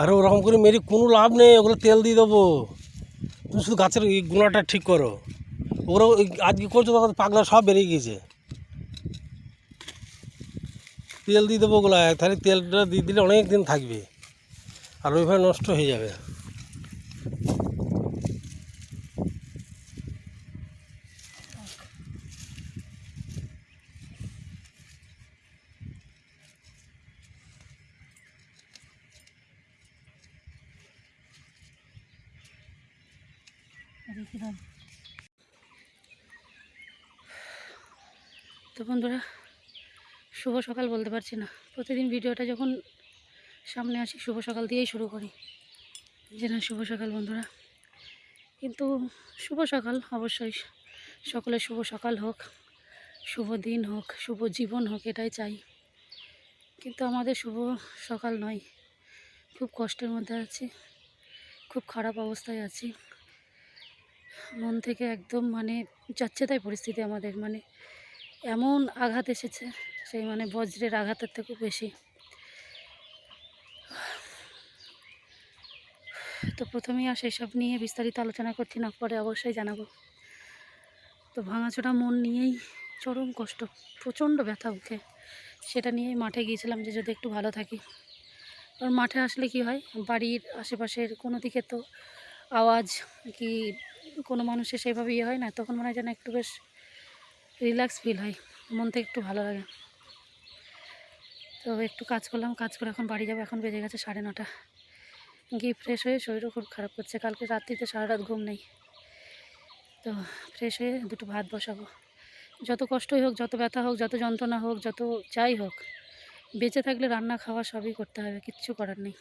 আর ওরকম করে মেরি কোনো লাভ নেই, ওগুলো তেল দিয়ে দেবো। তুমি শুধু গাছের গুণাটা ঠিক করো। ওরা আজকে করছ তখন পাগলা সব বেরিয়ে গিয়েছে। তেল দিয়ে দেবো ওগুলো, তাহলে তেলটা দিয়ে দিলে অনেক দিন থাকবে। আর ওইভাবে নষ্ট হয়ে যাবে। তো বন্ধুরা, শুভ সকাল বলতে পারছি না। প্রতিদিন ভিডিওটা যখন সামনে আসি, শুভ সকাল দিয়েই শুরু করি। যে না, শুভ সকাল বন্ধুরা। কিন্তু শুভ সকাল অবশ্যই, সকলের শুভ সকাল হোক, শুভ দিন হোক, শুভ জীবন হোক, এটাই চাই। কিন্তু আমাদের শুভ সকাল নয়। খুব কষ্টের মধ্যে আছি, খুব খারাপ অবস্থায় আছি। মন থেকে একদম মানে যাচ্ছে তাই পরিস্থিতি আমাদের মানে এমন আঘাত এসেছে, সেই মানে বজ্রের আঘাতের থেকেও বেশি। তো প্রথমেই আর সেসব নিয়ে বিস্তারিত আলোচনা করছি না, পরে অবশ্যই জানাব। তো ভাঙাচোরা মন নিয়েই চরম কষ্ট, প্রচণ্ড ব্যথা মুখে সেটা নিয়েই মাঠে গিয়েছিলাম যে যদি একটু ভালো থাকি। আর মাঠে আসলে কি হয়, বাড়ির আশেপাশের কোনো দিকে তো আওয়াজ কি কোনো মানুষের সেভাবে ইয়ে হয় না, তখন মনে হয় যেন একটু বেশ রিল্যাক্স ফিল হয়, মন থেকে একটু ভালো লাগে। তো একটু কাজ করলাম, কাজ করে এখন বাড়ি যাব, এখন বেজে গেছে সাড়ে নটা। গিয়ে ফ্রেশ হয়ে শরীরও খুব খারাপ করছে, কালকে রাত্রিতে সারা রাত ঘুম নেই। তো ফ্রেশ হয়ে দুটো ভাত বসাবো। যত কষ্টই হোক, যত ব্যথা হোক, যত যন্ত্রণা হোক, যত যাই হোক, বেঁচে থাকলে রান্না খাওয়া সবই করতে হবে, কিচ্ছু করার নেই।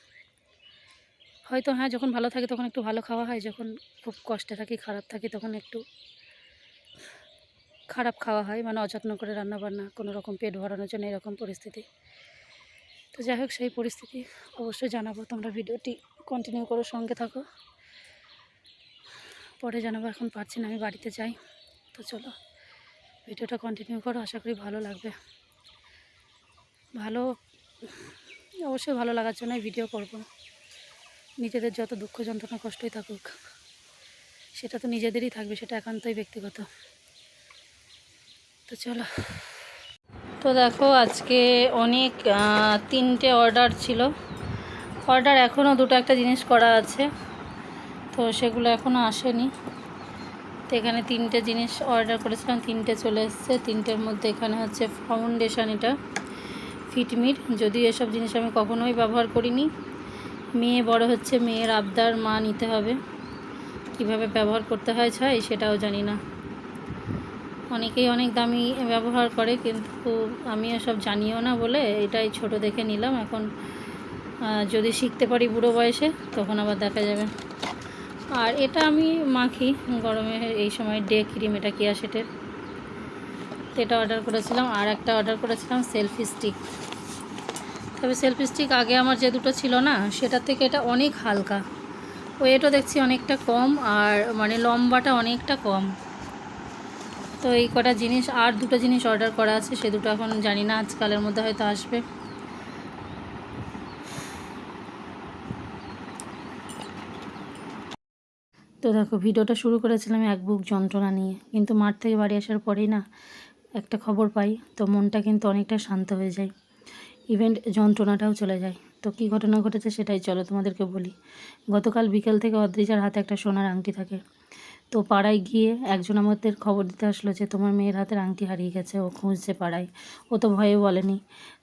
হয়তো হ্যাঁ যখন ভালো থাকে তখন একটু ভালো খাওয়া হয়, যখন খুব কষ্টে থাকি, খারাপ থাকি তখন একটু খারাপ খাওয়া হয় মানে অযত্ন করে রান্না বান্না কোনো রকম পেট ভরানোর জন্য এরকম পরিস্থিতি। তো যাই হোক, সেই পরিস্থিতি অবশ্যই জানাব, তোমরা ভিডিওটি কন্টিনিউ করো, সঙ্গে থাকো। পরে জানাব, এখন পারছি না, আমি বাড়িতে যাই। তো চলো, ভিডিওটা কন্টিনিউ করো, আশা করি ভালো লাগবে। ভালো, অবশ্যই ভালো লাগার জন্যই ভিডিও করব। নিজেদের যত দুঃখ যন্ত্রণা কষ্টই থাকুক, সেটা তো নিজেদেরই থাকবে, সেটা একান্তই ব্যক্তিগত। তো চলো। তো দেখো, আজকে অনেক তিনটে অর্ডার ছিল। অর্ডার এখনও দুটো একটা জিনিস করা আছে, তো সেগুলো এখনও আসেনি। তো এখানে তিনটে জিনিস অর্ডার করেছিলাম, তিনটে চলে এসছে। তিনটের মধ্যে এখানে হচ্ছে ফাউন্ডেশন এটা ফিটমিট যদিও এসব জিনিস আমি কখনোই ব্যবহার করিনি মেয়ে বড় হচ্ছে, মেয়ের আবদার মা নিতে হবে। কীভাবে ব্যবহার করতে হয় ছাই সেটাও জানি না। অনেকেই অনেক দামি ব্যবহার করে, কিন্তু আমি এসব জানিও না বলে এটাই ছোট দেখে নিলাম। এখন যদি শিখতে পারি বুড়ো বয়সে, তখন আবার দেখা যাবে। আর এটা আমি মাখি, গরমে এই সময় ডে ক্রিম, এটা কেয়া সেটের এটা অর্ডার করেছিলাম, আর একটা অর্ডার করেছিলাম, সেলফি স্টিক। তবে সেলফি স্টিক আগে আমার যে দুটো ছিল না, সেটার থেকে এটা অনেক হালকা। ওয়েটও দেখছি অনেকটা কম আর মানে লম্বাটা অনেকটা কম। তো এই কটা জিনিস, আর দুটো জিনিস অর্ডার করা আছে, সে দুটো এখন জানি না, আজকালের মধ্যে হয়তো আসবে। তো দেখো, ভিডিওটা শুরু করেছিলাম এক বুক যন্ত্রণা নিয়ে, কিন্তু মাঠ থেকে বাড়ি আসার পরেই না একটা খবর পাই, তো মনটা কিন্তু অনেকটা শান্ত হয়ে যায়। ইভেন্ট যন্ত্রণাটাও চলে যায়। তো কী ঘটনা ঘটেছে সেটাই চলো তোমাদেরকে বলি। গতকাল বিকেল থেকে অদ্রিজার হাতে একটা সোনার আংটি থাকে। তো পাড়ায় গিয়ে একজন আমাদের খবর দিতে আসলো যে, তোমার মেয়ের হাতের আংটি হারিয়ে গেছে, ও খুঁজছে পাড়ায়। ও তো ভয়ে বলেনি।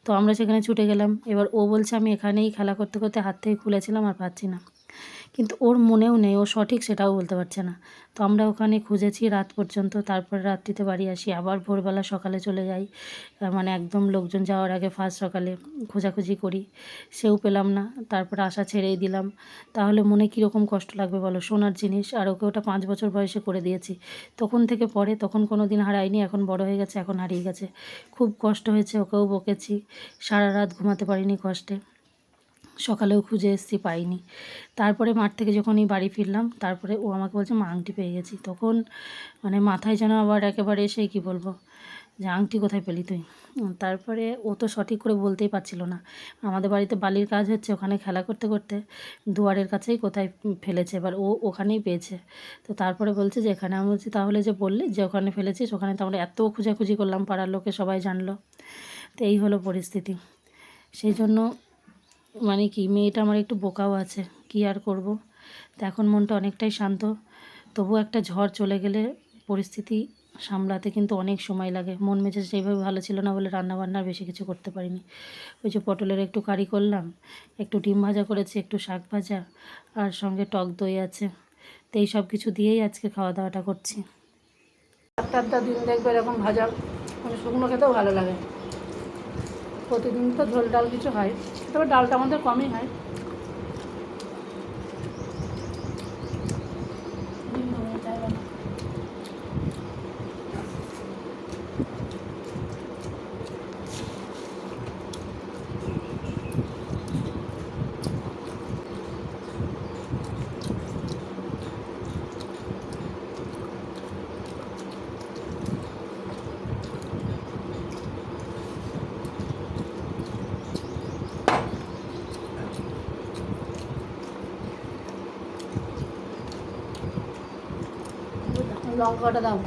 তো আমরা সেখানে ছুটে গেলাম। এবার ও বলছে, আমি এখানেই খেলা করতে করতে হাত থেকে খুলেছিলাম আর পাচ্ছি না। কিন্তু ওর মনেও নেই, ও সঠিক সেটাও বলতে পারছে না। তো আমরা ওখানে খুঁজেছি রাত পর্যন্ত, তারপরে রাত্রিতে বাড়ি আসি, আবার ভোরবেলা সকালে চলে যাই। মানে একদম লোকজন যাওয়ার আগে ফার্স্ট সকালে খোঁজাখুঁজি করি, সেও পেলাম না, তারপরে আশা ছেড়েই দিলাম। তাহলে মনে কীরকম কষ্ট লাগবে বলো? সোনার জিনিস, আর ওকে ওটা পাঁচ বছর বয়সে করে দিয়েছি। তখন থেকে পরে, তখন কোনো দিন হারায়নি, এখন বড় হয়ে গেছে, এখন হারিয়ে গেছে। খুব কষ্ট হয়েছে ওকেও বকেছি, সারা রাত ঘুমাতে পারিনি কষ্টে। সকালেও খুঁজে এসেছি পাইনি। তারপরে মাঠ থেকে যখনই বাড়ি ফিরলাম, তারপরে ও আমাকে বলছে, মা, আংটি পেয়ে গেছি। তখন মানে মাথায় যেন আবার একেবারে এসে, কি বলব, যে আংটি কোথায় পেলি তুই? তারপরে ও তো সঠিক করে বলতেই পারছিল না। আমাদের বাড়িতে বালির কাজ হচ্ছে ওখানে খেলা করতে করতে দুয়ারের কাছেই কোথায় ফেলেছে, এবার ও ওখানেই পেয়েছে। তো তারপরে বলছে যে, এখানে আমি বলছি, তাহলে যে বললি যে ওখানে ফেলেছিস, ওখানে তো আমরা এত খোঁজাখুঁজি করলাম, পাড়ার লোকে সবাই জানলো। তো এই হলো পরিস্থিতি। সেই জন্য মানে কি, মেয়েটা আমার একটু বোকাও আছে, কি আর করব? তো এখন মনটা অনেকটাই শান্ত। তবু একটা ঝড় চলে গেলে পরিস্থিতি সামলাতে কিন্তু অনেক সময় লাগে। মন মেজাজ সেইভাবে ভালো ছিল না বলে রান্না বান্নার বেশি কিছু করতে পারিনি। ওই যে পটলের একটু কারি করলাম, একটু ডিম ভাজা করেছি, একটু শাক ভাজা, আর সঙ্গে টক দই আছে। তো এই সব কিছু দিয়েই আজকে খাওয়া দাওয়াটা করছি। আটটা দিন দেখবে এরকম ভাজা মানে শুকনো খেতেও ভালো লাগে। প্রতিদিন তো ঝোল ডাল কিছু হয় তবে ডালটা আমাদের কমই হয়। লঙ্কাটা দাও।